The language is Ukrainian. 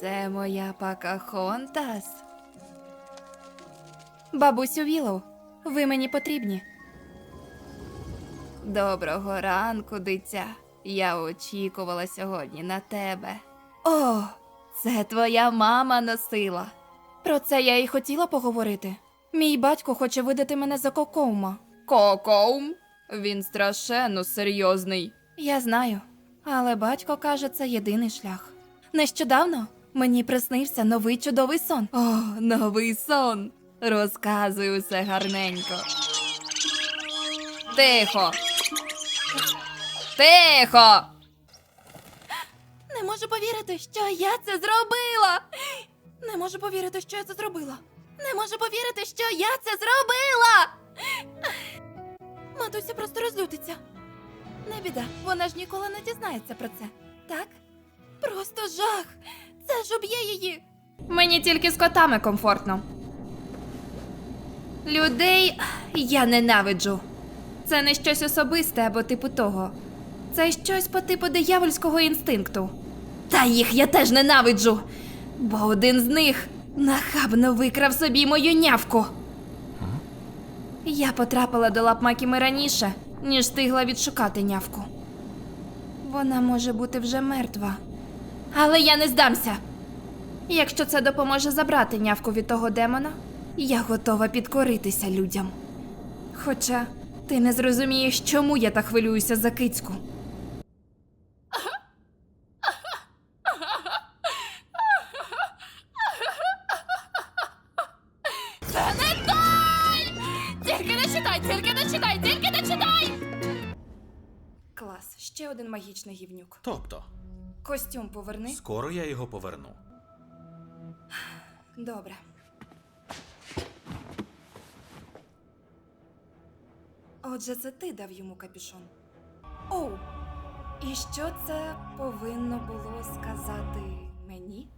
Це моя Покахонтас. Бабусю Вілоу, ви мені потрібні. Доброго ранку, дитя. Я очікувала сьогодні на тебе. О, це твоя мама носила. Про це я і хотіла поговорити. Мій батько хоче видати мене за кокоума. Кокоум? Він страшенно серйозний. Я знаю, але батько каже, це єдиний шлях. Нещодавно мені приснився новий чудовий сон. О, новий сон. Розказуй усе гарненько. Тихо. Тихо. Не можу повірити, що я це зробила. Не можу повірити, що я це зробила. Не можу повірити, що я це зробила. Матуся просто розлютиться. Не біда, вона ж ніколи не дізнається про це. Так? Просто жах. Це ж уб'є її. Мені тільки з котами комфортно. Людей я ненавиджу. Це не щось особисте або типу того. Це щось по типу диявольського інстинкту. Та їх я теж ненавиджу. Бо один з них нахабно викрав собі мою нявку. Я потрапила до лап Макіми раніше, ніж встигла відшукати нявку. Вона може бути вже мертва. Але я не здамся. Якщо це допоможе забрати нявку від того демона, я готова підкоритися людям. Хоча ти не зрозумієш, чому я так хвилююся за кицьку. Це не той! Тільки не читай, тільки не читай, тільки не читай! Клас, ще один магічний гівнюк. Тобто, Костюм поверни. скоро я його поверну. Добре. Отже, це ти дав йому капюшон. Оу. І що це повинно було сказати мені?